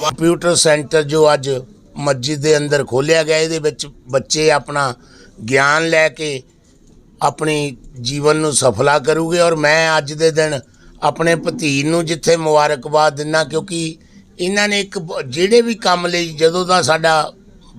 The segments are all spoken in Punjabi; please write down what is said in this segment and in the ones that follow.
ਕੰਪਿਊਟਰ ਸੈਂਟਰ ਜੋ ਅੱਜ ਮਸਜਿਦ ਦੇ ਅੰਦਰ ਖੋਲਿਆ ਗਿਆ, ਇਹਦੇ ਵਿੱਚ ਬੱਚੇ ਆਪਣਾ ਗਿਆਨ ਲੈ ਕੇ ਆਪਣੀ ਜੀਵਨ ਨੂੰ ਸਫਲਾ ਕਰੂਗੇ ਔਰ ਮੈਂ ਅੱਜ ਦੇ ਦਿਨ ਆਪਣੇ ਭਤੀ ਨੂੰ ਜਿੱਥੇ ਮੁਬਾਰਕਬਾਦ ਦਿੰਦਾ ਕਿਉਂਕਿ ਇਹਨਾਂ ਨੇ ਇੱਕ ਜਿਹੜੇ ਵੀ ਕੰਮ ਲਈ ਜਦੋਂ ਦਾ ਸਾਡਾ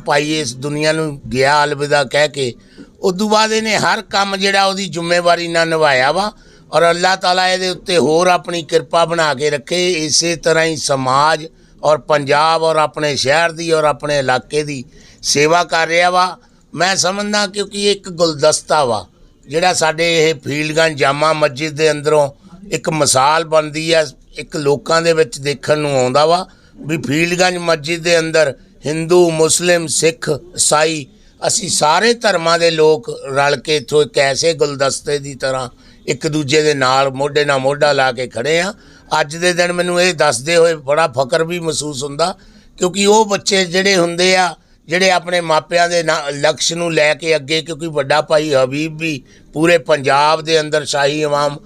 ਭਾਈ ਇਸ ਦੁਨੀਆ ਨੂੰ ਗਿਆ ਅਲਵਿਦਾ ਕਹਿ ਕੇ, ਉਦੋਂ ਬਾਅਦ ਇਹਨੇ ਹਰ ਕੰਮ ਜਿਹੜਾ ਉਹਦੀ ਜ਼ਿੰਮੇਵਾਰੀ ਨਾਲ ਨਿਭਾਇਆ ਵਾ ਔਰ ਅੱਲਾਹ ਤਾਲਾ ਇਹਦੇ ਉੱਤੇ ਹੋਰ ਆਪਣੀ ਕਿਰਪਾ ਬਣਾ ਕੇ ਰੱਖੇ। ਇਸੇ ਤਰ੍ਹਾਂ ਹੀ ਸਮਾਜ ਔਰ ਪੰਜਾਬ ਔਰ ਆਪਣੇ ਸ਼ਹਿਰ ਦੀ ਔਰ ਆਪਣੇ ਇਲਾਕੇ ਦੀ ਸੇਵਾ ਕਰ ਰਿਹਾ ਵਾ। ਮੈਂ ਸਮਝਦਾ ਕਿਉਂਕਿ ਇਹ ਇੱਕ ਗੁਲਦਸਤਾ ਵਾ, ਜਿਹੜਾ ਸਾਡੇ ਇਹ ਫੀਲਡਗੰਜ ਜਾਮਾ ਮਸਜਿਦ ਦੇ ਅੰਦਰੋਂ ਇੱਕ ਮਿਸਾਲ ਬਣਦੀ ਹੈ ਇੱਕ ਲੋਕਾਂ ਦੇ ਵਿੱਚ ਦੇਖਣ ਨੂੰ ਆਉਂਦਾ ਵਾ ਵੀ ਫੀਲਡਗੰਜ ਮਸਜਿਦ ਦੇ ਅੰਦਰ ਹਿੰਦੂ, ਮੁਸਲਿਮ, ਸਿੱਖ, ਈਸਾਈ, ਅਸੀਂ ਸਾਰੇ ਧਰਮਾਂ ਦੇ ਲੋਕ ਰਲ ਕੇ ਇੱਥੋਂ ਇੱਕ ਐਸੇ ਗੁਲਦਸਤੇ ਦੀ ਤਰ੍ਹਾਂ ਇੱਕ ਦੂਜੇ ਦੇ ਨਾਲ ਮੋਢੇ ਨਾਲ ਮੋਢਾ ਲਾ ਕੇ ਖੜੇ ਆ। ਅੱਜ ਦੇ ਦਿਨ ਮੈਨੂੰ ਇਹ ਦੱਸਦੇ ਹੋਏ ਬੜਾ ਫਕਰ ਵੀ ਮਹਿਸੂਸ ਹੁੰਦਾ, ਕਿਉਂਕਿ ਉਹ ਬੱਚੇ ਜਿਹੜੇ ਹੁੰਦੇ ਆ, ਜਿਹੜੇ ਆਪਣੇ ਮਾਪਿਆਂ ਦੇ ਨਾ- ਲਕਸ਼ ਨੂੰ ਲੈ ਕੇ ਅੱਗੇ, ਕਿਉਂਕਿ ਵੱਡਾ ਭਾਈ ਹਬੀਬ ਵੀ ਪੂਰੇ ਪੰਜਾਬ ਦੇ ਅੰਦਰ ਸ਼ਾਹੀ ਇਮਾਮ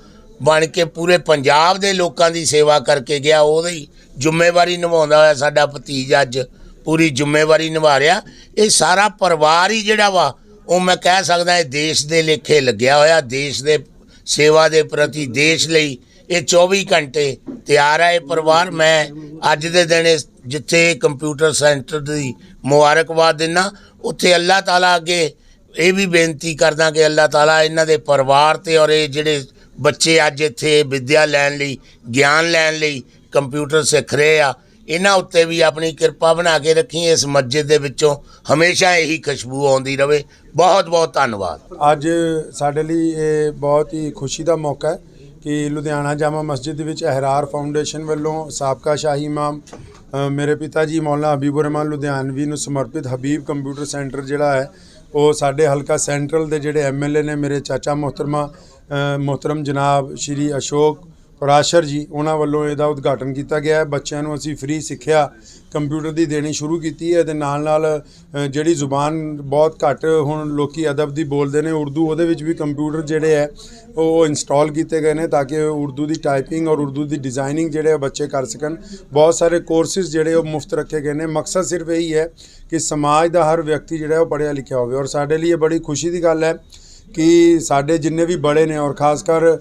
ਬਣ ਕੇ ਪੂਰੇ ਪੰਜਾਬ ਦੇ ਲੋਕਾਂ ਦੀ ਸੇਵਾ ਕਰਕੇ ਗਿਆ, ਉਹਦੀ ਜ਼ਿੰਮੇਵਾਰੀ ਨਿਭਾਉਂਦਾ ਹੋਇਆ ਸਾਡਾ ਭਤੀਜ ਅੱਜ ਪੂਰੀ ਜ਼ਿੰਮੇਵਾਰੀ ਨਿਭਾ ਰਿਹਾ। ਇਹ ਸਾਰਾ ਪਰਿਵਾਰ ਹੀ ਜਿਹੜਾ ਵਾ, ਉਹ ਮੈਂ ਕਹਿ ਸਕਦਾ ਇਹ ਦੇਸ਼ ਦੇ ਲੇਖੇ ਲੱਗਿਆ ਹੋਇਆ, ਦੇਸ਼ ਦੇ ਸੇਵਾ ਦੇ ਪ੍ਰਤੀ ਦੇਸ਼ ਲਈ ਇਹ 24 ਘੰਟੇ ਤਿਆਰ ਹੈ ਇਹ ਪਰਿਵਾਰ। ਮੈਂ ਅੱਜ ਦੇ ਦਿਨ ਇਸ- ਜਿੱਥੇ ਕੰਪਿਊਟਰ ਸੈਂਟਰ ਦੀ ਮੁਬਾਰਕਬਾਦ ਦਿੰਦਾ ਉੱਥੇ ਅੱਲਾਹ ਤਾਲਾ ਅੱਗੇ ਇਹ ਵੀ ਬੇਨਤੀ ਕਰਦਾ ਕਿ ਅੱਲਾਹ ਤਾਲਾ ਇਹਨਾਂ ਦੇ ਪਰਿਵਾਰ ਤੇ ਔਰ ਇਹ ਜਿਹੜੇ ਬੱਚੇ ਅੱਜ ਇੱਥੇ ਵਿਦਿਆ ਲੈਣ ਲਈ, ਗਿਆਨ ਲੈਣ ਲਈ ਕੰਪਿਊਟਰ ਸਿੱਖ ਰਹੇ ਆ, ਇਹਨਾਂ ਉੱਤੇ ਵੀ ਆਪਣੀ ਕਿਰਪਾ ਬਣਾ ਕੇ ਰੱਖੀ। ਇਸ ਮਸਜਿਦ ਦੇ ਵਿੱਚੋਂ ਹਮੇਸ਼ਾ ਇਹੀ ਖੁਸ਼ਬੂ ਆਉਂਦੀ ਰਵੇ। ਬਹੁਤ ਬਹੁਤ ਧੰਨਵਾਦ। ਅੱਜ ਸਾਡੇ ਲਈ ਇਹ ਬਹੁਤ ਹੀ ਖੁਸ਼ੀ ਦਾ ਮੌਕਾ ਹੈ। ਕਿ ਲੁਧਿਆਣਾ ਜਾਮਾ ਮਸਜਿਦ ਦੇ ਵਿੱਚ ਅਹਿਰਾਰ ਫਾਊਂਡੇਸ਼ਨ ਵੱਲੋਂ ਸਾਬਕਾ ਸ਼ਾਹੀ ਇਮਾਮ ਮੇਰੇ ਪਿਤਾ ਜੀ ਮੌਲਾ ਹਬੀਬੁਰ ਰਹਿਮਾਨ ਲੁਧਿਆਣਵੀ ਨੂੰ ਸਮਰਪਿਤ ਹਬੀਬ ਕੰਪਿਊਟਰ ਸੈਂਟਰ ਜਿਹੜਾ ਹੈ, ਉਹ ਸਾਡੇ ਹਲਕਾ ਸੈਂਟਰਲ ਦੇ ਜਿਹੜੇ ਐਮਐਲਏ ਨੇ ਮੇਰੇ ਚਾਚਾ ਮੁਹਤਰਮਾ ਮੁਹਤਰਮ ਜਨਾਬ ਸ਼੍ਰੀ ਅਸ਼ੋਕ ਪਰਾਸ਼ਰ ਜੀ, ਉਹਨਾਂ ਵੱਲੋਂ ਇਹਦਾ ਉਦਘਾਟਨ ਕੀਤਾ ਗਿਆ ਹੈ। ਬੱਚਿਆਂ ਨੂੰ ਅਸੀਂ ਫ੍ਰੀ ਸਿੱਖਿਆ ਕੰਪਿਊਟਰ ਦੀ ਦੇਣੀ ਸ਼ੁਰੂ ਕੀਤੀ ਹੈ। ਤੇ ਨਾਲ ਨਾਲ ਜਿਹੜੀ ਜ਼ੁਬਾਨ ਬਹੁਤ ਘੱਟ ਹੁਣ ਲੋਕੀ ਅਦਬ ਦੀ ਬੋਲਦੇ ਨੇ, ਉਰਦੂ ਉਹਦੇ ਵਿੱਚ ਵੀ ਕੰਪਿਊਟਰ ਜਿਹੜੇ ਹੈ, ਉਹ ਇੰਸਟਾਲ ਕੀਤੇ ਗਏ ਨੇ ਤਾਂ ਕਿ ਉਰਦੂ ਦੀ ਟਾਈਪਿੰਗ ਔਰ ਉਰਦੂ ਦੀ ਡਿਜ਼ਾਈਨਿੰਗ ਜਿਹੜੇ ਆ ਬੱਚੇ ਕਰ ਸਕਣ। ਬਹੁਤ ਸਾਰੇ ਕੋਰਸਿਸ ਜਿਹੜੇ ਉਹ ਮੁਫਤ ਰੱਖੇ ਗਏ ਨੇ। ਮਕਸਦ ਸਿਰਫ ਇਹੀ ਹੈ ਕਿ ਸਮਾਜ ਦਾ ਹਰ ਵਿਅਕਤੀ ਜਿਹੜਾ ਉਹ ਪੜ੍ਹਿਆ ਲਿਖਿਆ ਹੋਵੇ। ਔਰ ਸਾਡੇ ਲਈ ਇਹ ਬੜੀ ਖੁਸ਼ੀ ਦੀ ਗੱਲ ਹੈ ਕਿ ਸਾਡੇ ਜਿੰਨੇ ਵੀ ਬੜੇ ਨੇ ਔਰ ਖਾਸ ਕਰ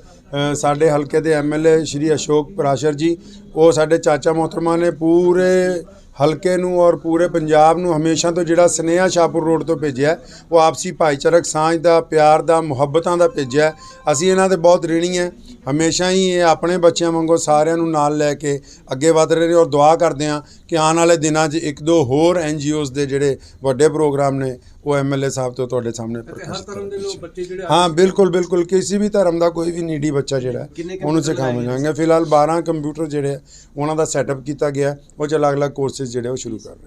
ਸਾਡੇ ਹਲਕੇ ਦੇ ਐਮਐਲਏ ਸ਼੍ਰੀ ਅਸ਼ੋਕ ਪਰਾਸ਼ਰ ਜੀ, ਉਹ ਸਾਡੇ ਚਾਚਾ ਮੋਹਤਰਮਾ ਨੇ ਪੂਰੇ ਹਲਕੇ ਨੂੰ ਔਰ ਪੂਰੇ ਪੰਜਾਬ ਨੂੰ ਹਮੇਸ਼ਾ ਤੋਂ ਜਿਹੜਾ ਸਨੇਹਾ ਸ਼ਾਹਪੁਰ ਰੋਡ ਤੋਂ ਭੇਜਿਆ, ਉਹ ਆਪਸੀ ਭਾਈਚਾਰਕ ਸਾਂਝ ਦਾ, ਪਿਆਰ ਦਾ, ਮੁਹੱਬਤਾਂ ਦਾ ਭੇਜਿਆ। ਅਸੀਂ ਇਹਨਾਂ ਦੇ ਬਹੁਤ ਰੀਣੀ ਹੈ ਹਮੇਸ਼ਾ ਹੀ ਇਹ ਆਪਣੇ ਬੱਚਿਆਂ ਵਾਂਗੂ ਸਾਰਿਆਂ ਨੂੰ ਨਾਲ ਲੈ ਕੇ ਅੱਗੇ ਵਧ ਰਹੇ ਨੇ ਔਰ ਦੁਆ ਕਰਦੇ ਹਾਂ ਕਿ ਆਉਣ ਵਾਲੇ ਦਿਨਾਂ 'ਚ ਇੱਕ ਦੋ ਹੋਰ ਐਨਜੀਓਜ਼ ਦੇ ਜਿਹੜੇ ਵੱਡੇ ਪ੍ਰੋਗਰਾਮ ਨੇ ਉਹ ਐਮਐਲਏ ਸਾਹਿਬ ਤੋਂ ਤੁਹਾਡੇ ਸਾਹਮਣੇ ਹਰ ਪ੍ਰਕਾਸ਼ਿਤ ਤਰ੍ਹਾਂ ਦੇ ਲੋਕ ਬੱਚੇ ਜਿਹੜੇ ਹਾਂ ਬਿਲਕੁਲ ਬਿਲਕੁਲ। ਕਿਸੇ ਵੀ ਧਰਮ ਦਾ ਕੋਈ ਵੀ ਨੀਡੀ ਬੱਚਾ ਜਿਹੜਾ ਉਹਨੂੰ ਸਿਖਾਵਾਂਗੇ ਫਿਲਹਾਲ 12 ਕੰਪਿਊਟਰ ਜਿਹੜੇ ਉਹਨਾਂ ਦਾ ਸੈਟਅਪ ਕੀਤਾ ਗਿਆ। ਉਹ 'ਚ ਅਲੱਗ-ਅਲੱਗ ਕੋਰਸਿਸ ਜਿਹੜੇ ਉਹ ਸ਼ੁਰੂ ਕਰ ਰਹੇ